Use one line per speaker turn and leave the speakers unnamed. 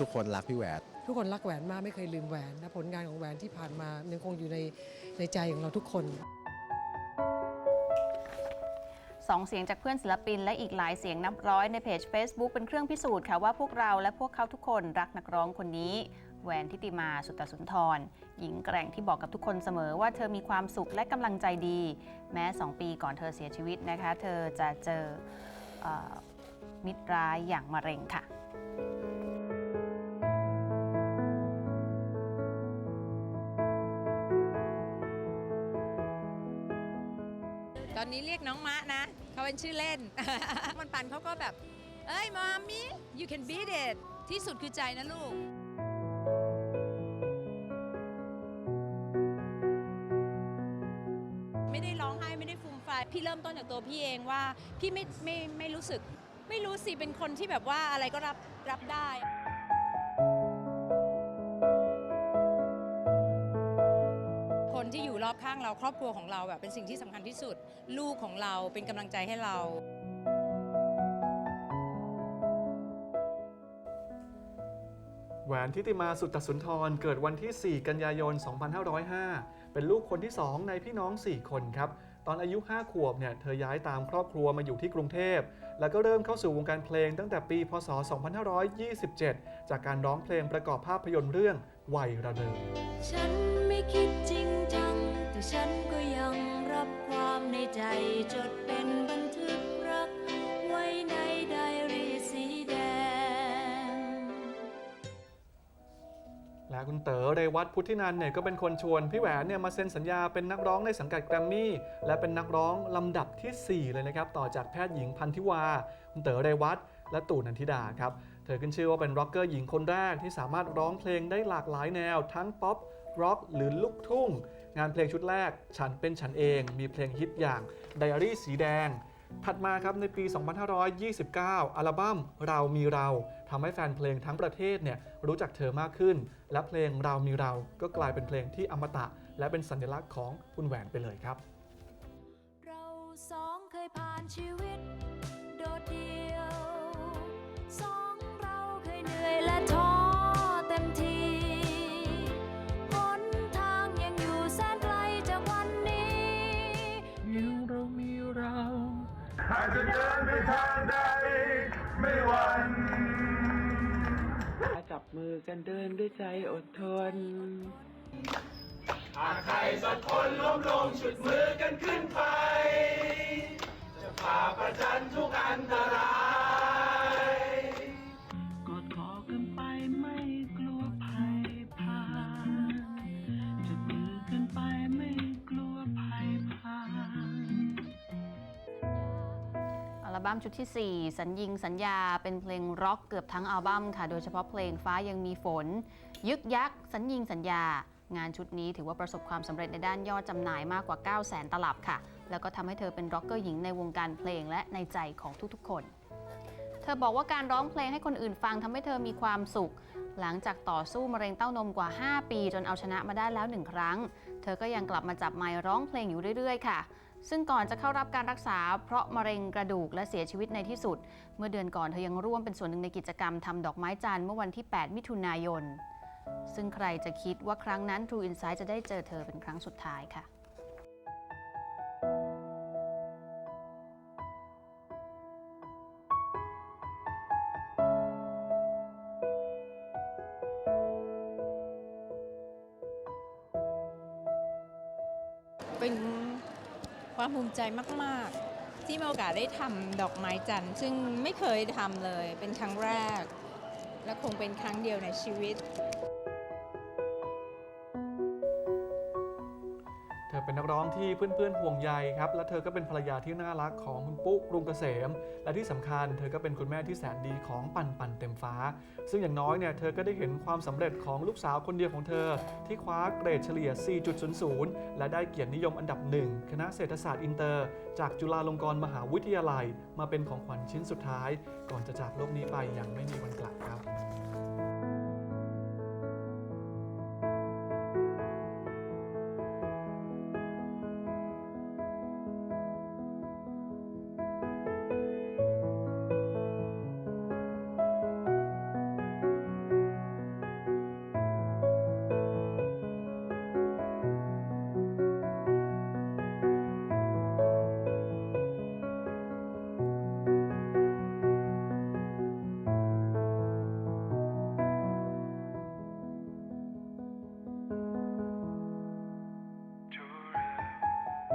ทุกคนรักพี่แหวน
ทุกคนรักแหวนมากไม่เคยลืมแหวนนะผลงานของแหวนที่ผ่านมายังคงอยู่ในในใจของเราทุกคน
สองเสียงจากเพื่อนศิลปินและอีกหลายเสียงนับร้อยในเพจ Facebook เป็นเครื่องพิสูจน์ค่ะว่าพวกเราและพวกเขาทุกคนรักนักร้องคนนี้แหวนทิติมาสุตสุนทร หญิงแกร่งที่บอกกับทุกคนเสมอว่าเธอมีความสุขและกำลังใจดี แม้ 2 ปีก่อนเธอเสียชีวิตนะคะ เธอจะเจอเออมิตรร้ายอย่างมะเร็งค่ะ
อนนี้เรียกน้องมะนะ เขาเป็นชื่อเล่น มันปันเขาก็แบบ เอ้ยมามี you can beat it ที่สุดคือใจนะลูกไม่ได้ร้องไห้ไม่ได้ฟูมฟายพี่เริ่มต้นจากตัวพี่เองว่า พี่ไม่ไม่ไม่รู้สึก ไม่รู้สิเป็นคนที่แบบว่าอะไรก็รับรับได้ ที่อยู่รอบข้างเราครอบครัวของเราแบบเป็นสิ่งที่สำคัญที่สุด ลูกของเราเป็นกำลังใจให้เรา
แหวนทิติมาสุตสุนทรเกิดวันที่ 4 กันยายน 2505 เป็นลูกคนที่ 2 ในพี่น้อง 4 คนครับตอนอายุ 5 ขวบเนี่ย เธอย้ายตามครอบครัวมาอยู่ที่กรุงเทพ แล้วก็เริ่มเข้าสู่วงการเพลงตั้งแต่ปี พศ 2527 จากการร้องเพลงประกอบภาพยนตร์เรื่อง วัยระเดิม
ฉันไม่คิดจริงจัง แต่ฉันก็ยังรับความในใจจดเป็นบันทึกรัก ไว้ในไดอารี่สีแดง
และคุณเต๋อเรวัตพุทธินันเนี่ยก็เป็นคนชวนพี่แหวนเนี่ยมาเซ็นสัญญาเป็นนักร้องในสังกัดแกรมมี่และเป็นนักร้องลำดับทีสี่4 เลยนะครับ ต่อจากแพทย์หญิงพันธิวา คุณเต๋อเรวัตและตู่นันทิดาครับ เธอขึ้นชื่อว่าเป็นร็อกเกอร์หญิงคนแรกที่สามารถร้องเพลงได้หลากหลายแนว ทั้งป๊อปร็อกหรือลูกทุ่ง งานเพลงชุดแรก ฉันเป็นฉันเองมีเพลงฮิตอย่างไดอารี่สีแดง ถัดมาครับในปี 2529 อัลบั้มเรามีเราทำให้แฟนเพลงทั้งประเทศเนี่ยรู้จักเธอมากขึ้น และเพลงเรามีเราก็กลายเป็นเพลงที่อมตะ และเป็นสัญลักษณ์ของคุณแหวนไปเลยครับ
เราสองเคยผ่านชีวิต อาจ
จะเดินไปทางใดไม่หวั่น
จับมือกันเดินด้วยใจอดทน
หากใครสักคนล้มลงฉุดมือกันขึ้นไป จะฝ่าประจันทุกอันตราย
บั้ม
ชุดที่ 4 สัญญิงสัญญาเป็นเพลงร็อกเกือบทั้งอัลบั้มค่ะ โดยเฉพาะเพลงฟ้ายังมีฝน ยึกยักสัญญิงสัญญา งานชุดนี้ถือว่าประสบความสำเร็จในด้านยอดจำหน่ายมากกว่า 9 0 0 0 0 0ตลับค่ะ แล้วก็ทำให้เธอเป็นร็อกเกอร์หญิงในวงการเพลงและในใจของทุกๆคน เธอบอกว่าการร้องเพลงให้คนอื่นฟังทำให้เธอมีความสุขหลังจากต่อสู้มะเร็งเต้านมกว่า 5 ปี จนเอาชนะมาได้แล้วหนึ่งครั้ง เธอก็ยังกลับมาจับไมค์ร้องเพลงอยู่เรื่อย ๆ ค่ะ ซึ่งก่อนจะเข้ารับการรักษาเพราะมะเร็งกระดูกและเสียชีวิตในที่สุด เมื่อเดือนก่อนเธอยังร่วมเป็นส่วนหนึ่งในกิจกรรมทำดอกไม้จันทร์เมื่อวันที่ 8 มิถุนายน ซึ่งใครจะคิดว่าครั้งนั้น True Insight จะได้เจอเธอเป็นครั้งสุดท้ายค่ะ
เป็น ความภูมิใจมาก ๆ ที่มีโอกาสได้ทำดอกไม้จันทร์ซึ่งไม่เคยทำเลยเป็นครั้งแรก และคงเป็นครั้งเดียวในชีวิต
อเป็นนักร้องที่เพื่อนๆห่วงใยครับ และเธอก็เป็นภรรยาที่น่ารักของคุณปุ๊กรุงเกษม และที่สำคัญเธอก็เป็นคุณแม่ที่แสนดีของปันปันเต็มฟ้า ซึ่งอย่างน้อยเนี่ยเธอก็ได้เห็นความสำเร็จของลูกสาวคนเดียวของเธอ ที่คว้าเกรดเฉลี่ย 4.00 และได้เกียรตินิยมอันดับหนึ่งคณะเศรษฐศาสตร์อินเตอร์ จากจุฬาลงกรณ์มหาวิทยาลัย มาเป็นของขวัญชิ้นสุดท้าย ก่อนจะจากโลกนี้ไปอย่างไม่มีวันกลับครับ